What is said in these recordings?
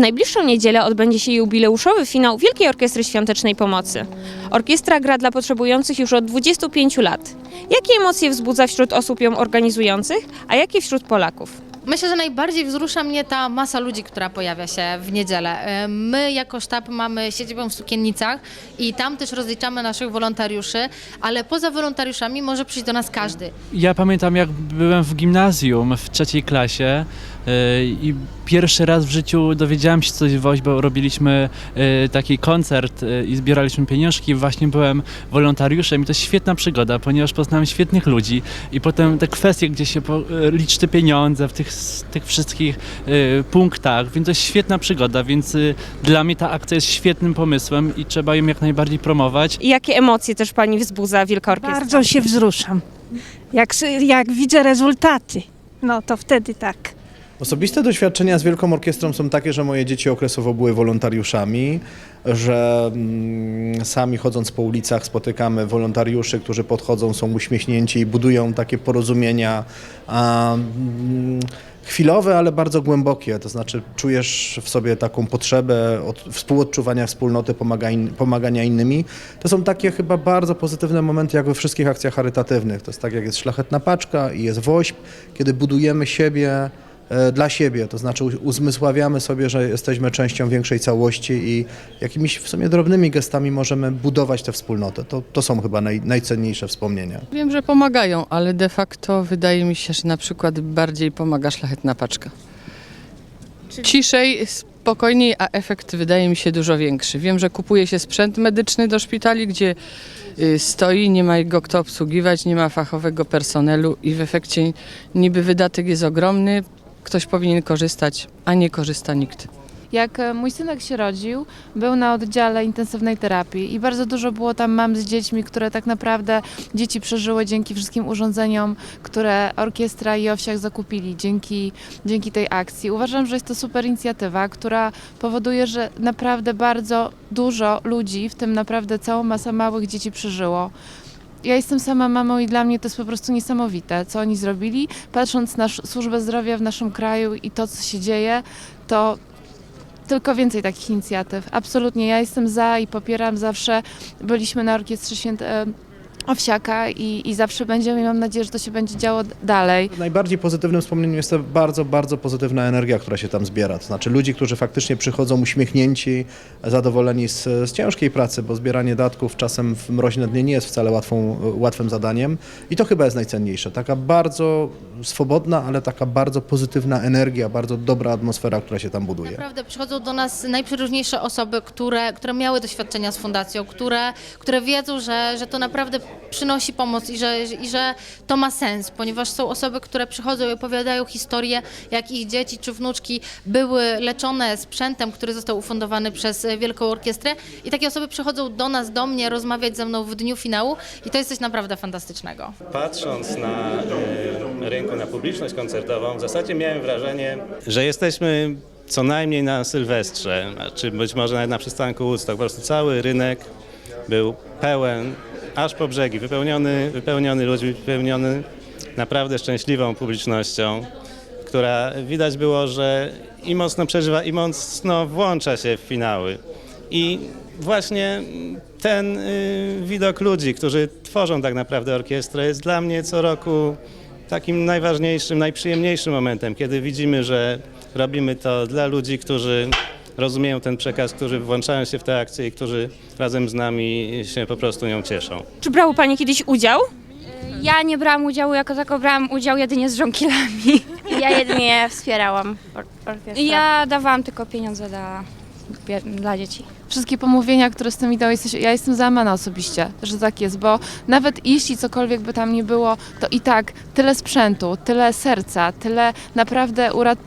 najbliższą niedzielę odbędzie się jubileuszowy finał Wielkiej Orkiestry Świątecznej Pomocy. Orkiestra gra dla potrzebujących już od 25 lat. Jakie emocje wzbudza wśród osób ją organizujących, a jakie wśród Polaków? Myślę, że najbardziej wzrusza mnie ta masa ludzi, która pojawia się w niedzielę. E, My jako sztab mamy siedzibę w Sukiennicach i tam też rozliczamy naszych wolontariuszy, ale poza wolontariuszami może przyjść do nas każdy. Ja pamiętam, jak byłem w gimnazjum w trzeciej klasie i pierwszy raz w życiu dowiedziałem się coś woź, bo robiliśmy yy, taki koncert yy, i zbieraliśmy pieniążki. Właśnie byłem wolontariuszem i to świetna przygoda, ponieważ poznałem świetnych ludzi i potem te kwestie, gdzie się liczy te pieniądze w tych, tych wszystkich punktach, więc to jest świetna przygoda, więc dla mnie ta akcja jest świetnym pomysłem i trzeba ją jak najbardziej promować. I jakie emocje też Pani wzbudza Wielka Orkiestra? Bardzo się wzruszam. Jak, jak widzę rezultaty, no to wtedy tak. Osobiste doświadczenia z Wielką Orkiestrą są takie, że moje dzieci okresowo były wolontariuszami, że mm, sami chodząc po ulicach spotykamy wolontariuszy, którzy podchodzą, są uśmiechnięci i budują takie porozumienia mm, chwilowe, ale bardzo głębokie. To znaczy czujesz w sobie taką potrzebę od, współodczuwania wspólnoty, pomagania innymi. To są takie chyba bardzo pozytywne momenty, jak we wszystkich akcjach charytatywnych. To jest tak, jak jest szlachetna paczka i jest woźb, kiedy budujemy siebie dla siebie, to znaczy uzmysławiamy sobie, że jesteśmy częścią większej całości i jakimiś w sumie drobnymi gestami możemy budować tę wspólnotę. To, to są chyba naj, najcenniejsze wspomnienia. Wiem, że pomagają, ale de facto wydaje mi się, że na przykład bardziej pomaga szlachetna paczka. Ciszej, spokojniej, a efekt wydaje mi się dużo większy. Wiem, że kupuje się sprzęt medyczny do szpitali, gdzie y, stoi, nie ma go kto obsługiwać, nie ma fachowego personelu i w efekcie niby wydatek jest ogromny, ktoś powinien korzystać, a nie korzysta nikt. Jak e, mój synek się rodził, był na oddziale intensywnej terapii i bardzo dużo było tam mam z dziećmi, które tak naprawdę dzieci przeżyły dzięki wszystkim urządzeniom, które orkiestra i Owsiak zakupili dzięki, dzięki tej akcji. Uważam, że jest to super inicjatywa, która powoduje, że naprawdę bardzo dużo ludzi, w tym naprawdę całą masę małych dzieci przeżyło. Ja jestem sama mamą i dla mnie to jest po prostu niesamowite, co oni zrobili. Patrząc na służbę zdrowia w naszym kraju i to, co się dzieje, to tylko więcej takich inicjatyw. Absolutnie, ja jestem za i popieram zawsze. Byliśmy na Orkiestrze Święte Owsiaka i, i zawsze będziemy i mam nadzieję, że to się będzie działo dalej. Najbardziej pozytywnym wspomnieniem jest ta bardzo, bardzo pozytywna energia, która się tam zbiera. To znaczy ludzi, którzy faktycznie przychodzą uśmiechnięci, zadowoleni z, z ciężkiej pracy, bo zbieranie datków czasem w mroźne dni nie jest wcale łatwą, łatwym zadaniem. I to chyba jest najcenniejsze. Taka bardzo swobodna, ale taka bardzo pozytywna energia, bardzo dobra atmosfera, która się tam buduje. Naprawdę przychodzą do nas najprzeróżniejsze osoby, które, które miały doświadczenia z fundacją, które, które wiedzą, że, że to naprawdę przynosi pomoc i że, i że to ma sens, ponieważ są osoby, które przychodzą i opowiadają historię, jak ich dzieci czy wnuczki były leczone sprzętem, który został ufundowany przez Wielką Orkiestrę i takie osoby przychodzą do nas, do mnie rozmawiać ze mną w dniu finału i to jest coś naprawdę fantastycznego. Patrząc na e, rynku, na publiczność koncertową, w zasadzie miałem wrażenie, że jesteśmy co najmniej na Sylwestrze, czy być może nawet na przystanku Woodstock. Po prostu cały rynek był pełen, aż po brzegi, wypełniony, wypełniony ludźmi, wypełniony naprawdę szczęśliwą publicznością, która widać było, że i mocno przeżywa, i mocno włącza się w finały. I właśnie ten y, widok ludzi, którzy tworzą tak naprawdę orkiestrę, jest dla mnie co roku takim najważniejszym, najprzyjemniejszym momentem, kiedy widzimy, że robimy to dla ludzi, którzy rozumieją ten przekaz, którzy włączają się w te akcje i którzy razem z nami się po prostu nią cieszą. Czy brały Pani kiedyś udział? Ja nie brałam udziału, jako tako brałam udział jedynie z żonkilami. Ja jedynie wspierałam or- orkiestrę. I ja dawałam tylko pieniądze dla, dla dzieci. Wszystkie pomówienia, które z tym idą, jesteś, ja jestem załamana osobiście, że tak jest, bo nawet jeśli cokolwiek by tam nie było, to i tak tyle sprzętu, tyle serca, tyle naprawdę urat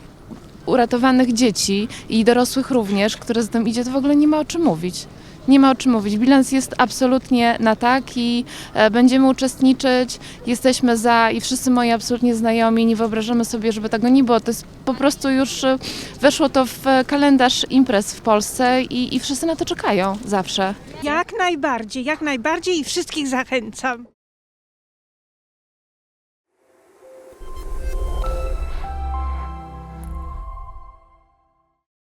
uratowanych dzieci i dorosłych również, które z tym idzie, to w ogóle nie ma o czym mówić. Nie ma o czym mówić. Bilans jest absolutnie na tak i e, będziemy uczestniczyć. Jesteśmy za i wszyscy moi absolutnie znajomi. Nie wyobrażamy sobie, żeby tego nie było. To jest po prostu już e, weszło to w e, kalendarz imprez w Polsce i, i wszyscy na to czekają zawsze. Jak najbardziej, jak najbardziej i wszystkich zachęcam.